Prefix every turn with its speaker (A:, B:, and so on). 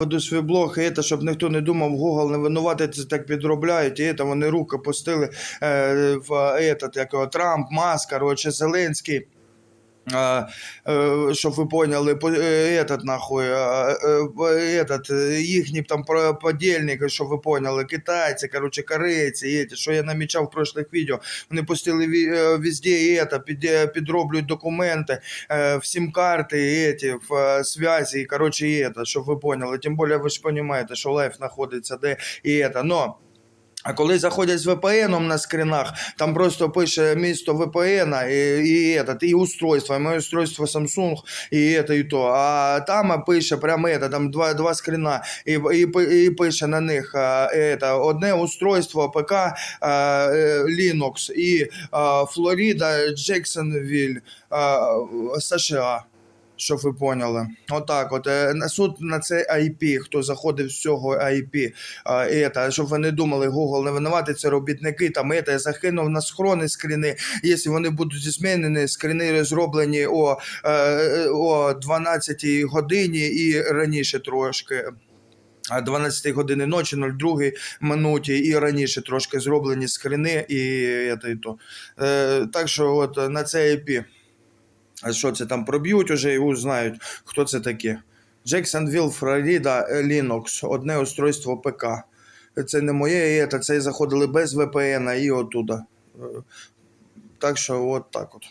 A: Веду свій блог, і це, щоб ніхто не думав, Google не винувати, це так підробляють, і це вони руки пустили е, в этот, як Трамп, Маск, короче, Зеленський. Е, е, щоб ви поняли, по- е, этот нахуй, е, е, этот, е, їхні там про- подільники, щоб ви поняли, китайці, короче, корейці, і ті, що я намічав в прошлих відео, вони пустили ві- е, везде і это, під, е, підроблюють документи, е, в сім-карти, і эти, в е, связі, і, короче, і это, щоб ви поняли. Тим більше ви ж розумієте, що лайф знаходиться де і это. Но а коли заходять з VPN на скринах, там просто пише місто VPN і, і, этот, і устройство, і моє устройство Samsung, і это, і то. А там пише прямо это, там два, два скрина, і, і, пи- і пише на них а, это, одне устройство ПК а, е, Linux і а, Флорида, Джексонвіль, а, США. Щоб ви поняли. Отак, от е, на суд на це IP, хто заходив з цього IP. А, это, щоб ви не думали, Google не винувати, це робітники, там это, я закинув на схрони скріни. Якщо вони будуть змінені, скріни зроблені о, е, е, о 12 годині і раніше трошки. А 12 години ночі, 02 минуті і раніше трошки зроблені скріни і, это, і то. Е, так що от на це IP. А що це там проб'ють уже і узнають, хто це таке. Джексонвілл, Флорида, Linux, одне устройство ПК. Це не моє, це, це заходили без VPN і оттуда. Е, Так що от так от.